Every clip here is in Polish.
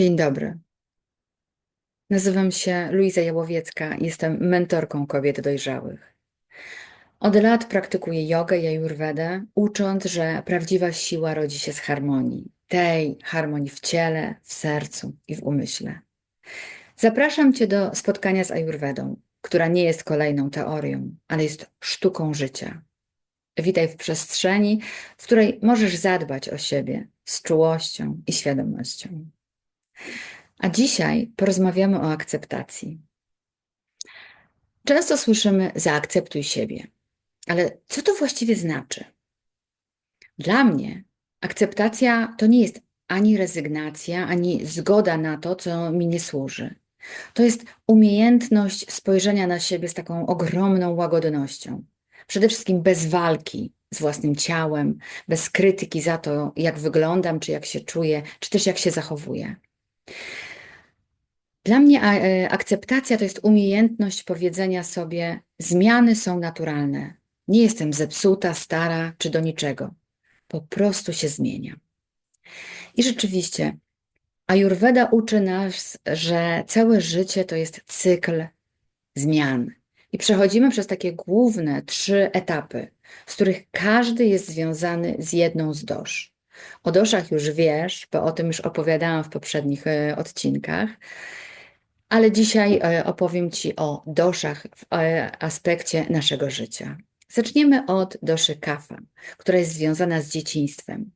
Dzień dobry. Nazywam się Luiza Jałowiecka, jestem mentorką kobiet dojrzałych. Od lat praktykuję jogę i ajurwedę, ucząc, że prawdziwa siła rodzi się z harmonii, tej harmonii w ciele, w sercu i w umyśle. Zapraszam Cię do spotkania z ajurwedą, która nie jest kolejną teorią, ale jest sztuką życia. Witaj w przestrzeni, w której możesz zadbać o siebie z czułością i świadomością. A dzisiaj porozmawiamy o akceptacji. Często słyszymy zaakceptuj siebie, ale co to właściwie znaczy? Dla mnie akceptacja to nie jest ani rezygnacja, ani zgoda na to, co mi nie służy. To jest umiejętność spojrzenia na siebie z taką ogromną łagodnością. Przede wszystkim bez walki z własnym ciałem, bez krytyki za to, jak wyglądam, czy jak się czuję, czy też jak się zachowuję. Dla mnie e, akceptacja to jest umiejętność powiedzenia sobie: zmiany są naturalne. Nie jestem zepsuta, stara czy do niczego. Po prostu się zmienia. I rzeczywiście, Ayurveda uczy nas, że całe życie to jest cykl zmian. I przechodzimy przez takie główne trzy etapy, z których każdy jest związany z jedną z dosz. O doszach już wiesz, bo o tym już opowiadałam w poprzednich e, odcinkach, ale dzisiaj e, opowiem Ci o doszach w e, aspekcie naszego życia. Zaczniemy od doszy kafa, która jest związana z dzieciństwem.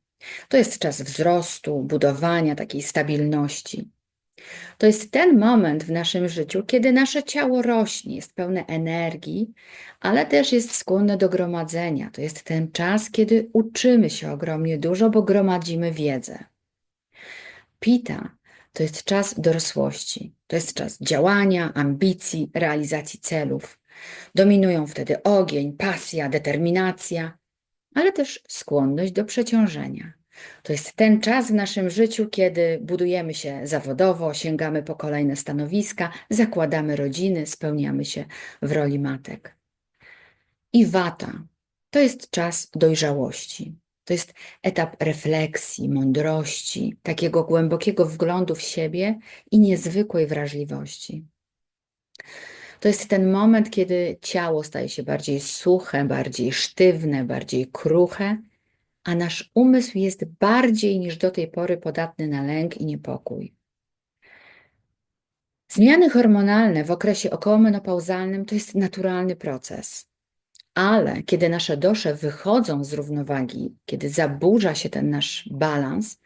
To jest czas wzrostu, budowania takiej stabilności. To jest ten moment w naszym życiu, kiedy nasze ciało rośnie, jest pełne energii, ale też jest skłonne do gromadzenia. To jest ten czas, kiedy uczymy się ogromnie dużo, bo gromadzimy wiedzę. Pita to jest czas dorosłości, to jest czas działania, ambicji, realizacji celów. Dominują wtedy ogień, pasja, determinacja, ale też skłonność do przeciążenia. To jest ten czas w naszym życiu, kiedy budujemy się zawodowo, sięgamy po kolejne stanowiska, zakładamy rodziny, spełniamy się w roli matek. I wata to jest czas dojrzałości. To jest etap refleksji, mądrości, takiego głębokiego wglądu w siebie i niezwykłej wrażliwości. To jest ten moment, kiedy ciało staje się bardziej suche, bardziej sztywne, bardziej kruche, a nasz umysł jest bardziej niż do tej pory podatny na lęk i niepokój. Zmiany hormonalne w okresie okołomenopauzalnym to jest naturalny proces. Ale kiedy nasze dosze wychodzą z równowagi, kiedy zaburza się ten nasz balans,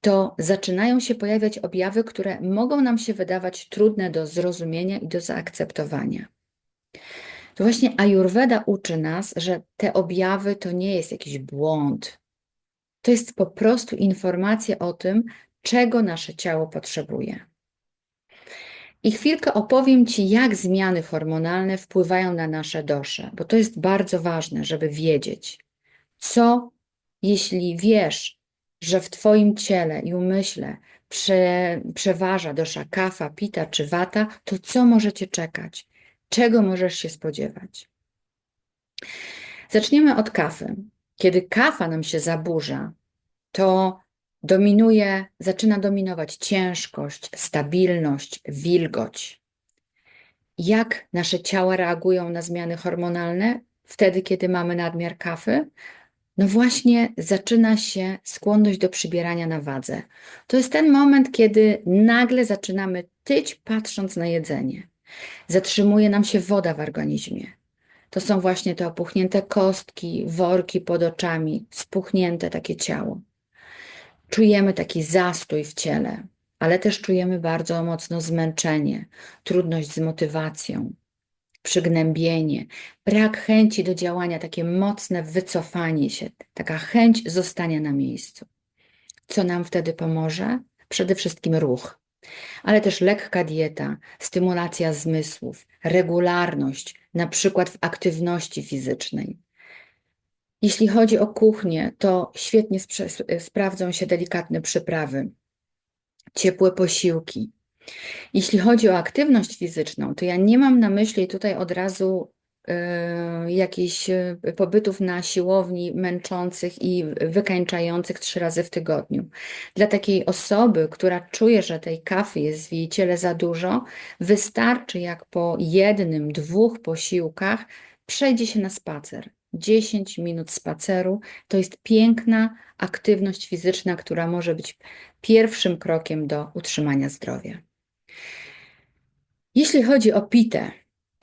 to zaczynają się pojawiać objawy, które mogą nam się wydawać trudne do zrozumienia i do zaakceptowania. To właśnie Ayurveda uczy nas, że te objawy to nie jest jakiś błąd. To jest po prostu informacja o tym, czego nasze ciało potrzebuje. I chwilkę opowiem Ci, jak zmiany hormonalne wpływają na nasze dosze, bo to jest bardzo ważne, żeby wiedzieć, co jeśli wiesz, że w Twoim ciele i umyśle prze, przeważa dosza kafa, pita czy wata, to co możecie czekać? Czego możesz się spodziewać? Zaczniemy od kafy. Kiedy kafa nam się zaburza, to dominuje, zaczyna dominować ciężkość, stabilność, wilgoć. Jak nasze ciała reagują na zmiany hormonalne wtedy, kiedy mamy nadmiar kafy? No właśnie zaczyna się skłonność do przybierania na wadze. To jest ten moment, kiedy nagle zaczynamy tyć patrząc na jedzenie. Zatrzymuje nam się woda w organizmie. To są właśnie te opuchnięte kostki, worki pod oczami, spuchnięte takie ciało czujemy taki zastój w ciele, ale też czujemy bardzo mocno zmęczenie, trudność z motywacją, przygnębienie, brak chęci do działania, takie mocne wycofanie się, taka chęć zostania na miejscu. Co nam wtedy pomoże? Przede wszystkim ruch, ale też lekka dieta, stymulacja zmysłów, regularność, na przykład w aktywności fizycznej, jeśli chodzi o kuchnię, to świetnie sprawdzą się delikatne przyprawy, ciepłe posiłki. Jeśli chodzi o aktywność fizyczną, to ja nie mam na myśli tutaj od razu jakichś y, pobytów na siłowni męczących i wykańczających trzy razy w tygodniu. Dla takiej osoby, która czuje, że tej kawy jest w jej ciele za dużo, wystarczy jak po jednym, dwóch posiłkach przejdzie się na spacer. 10 minut spaceru to jest piękna aktywność fizyczna, która może być pierwszym krokiem do utrzymania zdrowia. Jeśli chodzi o pitę,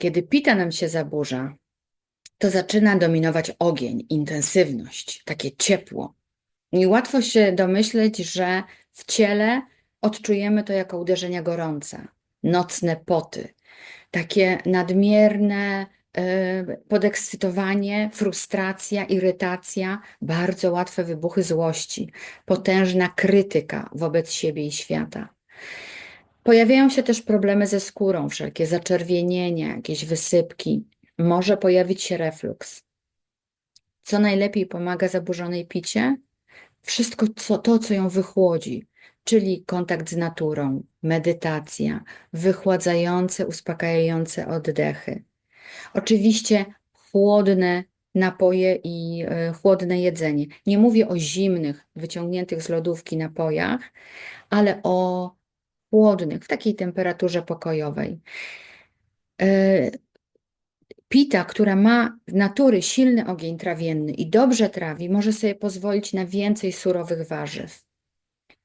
kiedy pita nam się zaburza, to zaczyna dominować ogień, intensywność, takie ciepło. I łatwo się domyśleć, że w ciele odczujemy to jako uderzenia gorące, nocne poty, takie nadmierne y, podekscytowanie, frustracja, irytacja, bardzo łatwe wybuchy złości, potężna krytyka wobec siebie i świata. Pojawiają się też problemy ze skórą, wszelkie zaczerwienienia, jakieś wysypki. Może pojawić się refluks. Co najlepiej pomaga zaburzonej picie? Wszystko co, to, co ją wychłodzi, czyli kontakt z naturą, medytacja, wychładzające, uspokajające oddechy. Oczywiście chłodne napoje i y, chłodne jedzenie. Nie mówię o zimnych, wyciągniętych z lodówki napojach, ale o chłodnych, w takiej temperaturze pokojowej. E, pita, która ma z natury silny ogień trawienny i dobrze trawi, może sobie pozwolić na więcej surowych warzyw.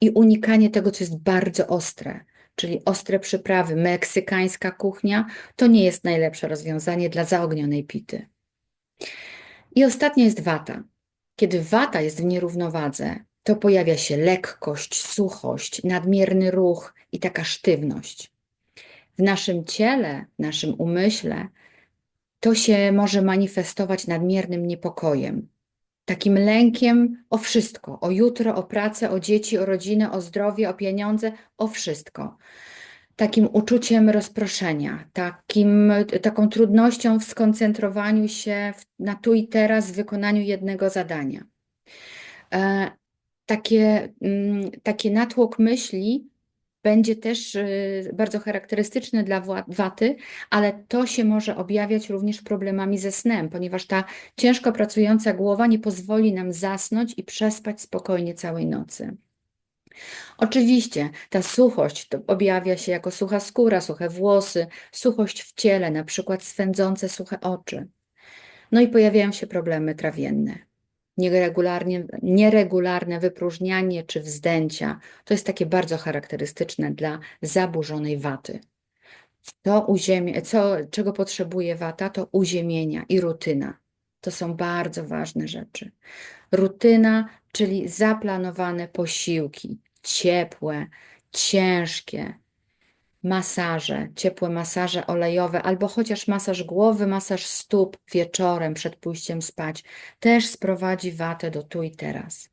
I unikanie tego, co jest bardzo ostre, czyli ostre przyprawy, meksykańska kuchnia, to nie jest najlepsze rozwiązanie dla zaognionej pity. I ostatnia jest wata. Kiedy wata jest w nierównowadze, to pojawia się lekkość, suchość, nadmierny ruch i taka sztywność. W naszym ciele, w naszym umyśle, to się może manifestować nadmiernym niepokojem, takim lękiem o wszystko, o jutro, o pracę, o dzieci, o rodzinę, o zdrowie, o pieniądze, o wszystko. Takim uczuciem rozproszenia, takim, taką trudnością w skoncentrowaniu się na tu i teraz w wykonaniu jednego zadania. Takie, mm, taki natłok myśli będzie też y, bardzo charakterystyczny dla waty, ale to się może objawiać również problemami ze snem, ponieważ ta ciężko pracująca głowa nie pozwoli nam zasnąć i przespać spokojnie całej nocy. Oczywiście ta suchość objawia się jako sucha skóra, suche włosy, suchość w ciele, na przykład swędzące suche oczy. No i pojawiają się problemy trawienne nieregularnie, nieregularne wypróżnianie czy wzdęcia. To jest takie bardzo charakterystyczne dla zaburzonej waty. To uziemie, co, czego potrzebuje wata, to uziemienia i rutyna. To są bardzo ważne rzeczy. Rutyna, czyli zaplanowane posiłki, ciepłe, ciężkie, masaże, ciepłe masaże olejowe, albo chociaż masaż głowy, masaż stóp wieczorem przed pójściem spać, też sprowadzi watę do tu i teraz.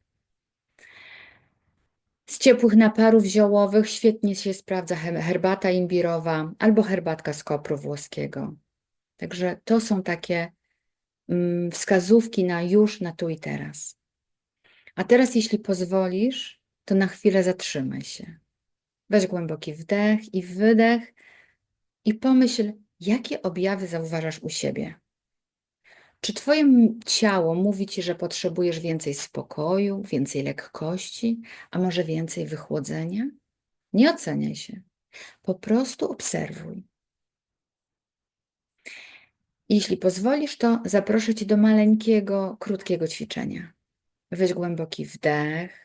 Z ciepłych naparów ziołowych świetnie się sprawdza herbata imbirowa albo herbatka z kopru włoskiego. Także to są takie mm, wskazówki na już, na tu i teraz. A teraz, jeśli pozwolisz, to na chwilę zatrzymaj się. Weź głęboki wdech i wydech i pomyśl, jakie objawy zauważasz u siebie. Czy Twoje ciało mówi Ci, że potrzebujesz więcej spokoju, więcej lekkości, a może więcej wychłodzenia? Nie oceniaj się. Po prostu obserwuj. Jeśli pozwolisz, to zaproszę Cię do maleńkiego, krótkiego ćwiczenia. Weź głęboki wdech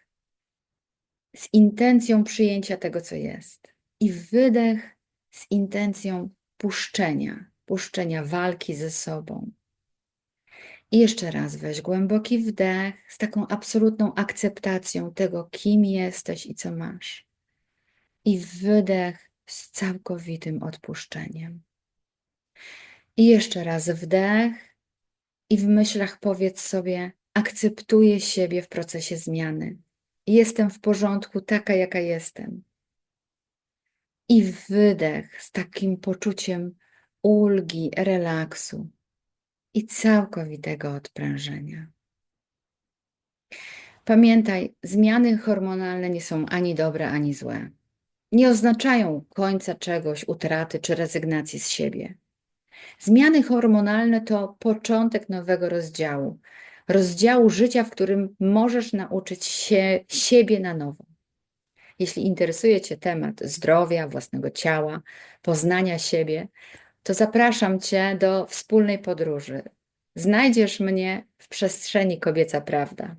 z intencją przyjęcia tego, co jest, i wydech z intencją puszczenia, puszczenia walki ze sobą. I jeszcze raz weź głęboki wdech z taką absolutną akceptacją tego, kim jesteś i co masz. I wydech z całkowitym odpuszczeniem. I jeszcze raz wdech i w myślach powiedz sobie: akceptuję siebie w procesie zmiany Jestem w porządku, taka jaka jestem. I wydech z takim poczuciem ulgi, relaksu i całkowitego odprężenia. Pamiętaj, zmiany hormonalne nie są ani dobre, ani złe. Nie oznaczają końca czegoś, utraty czy rezygnacji z siebie. Zmiany hormonalne to początek nowego rozdziału, rozdziału życia, w którym możesz nauczyć się siebie na nowo. Jeśli interesuje Cię temat zdrowia, własnego ciała, poznania siebie, to zapraszam Cię do wspólnej podróży. Znajdziesz mnie w przestrzeni Kobieca Prawda.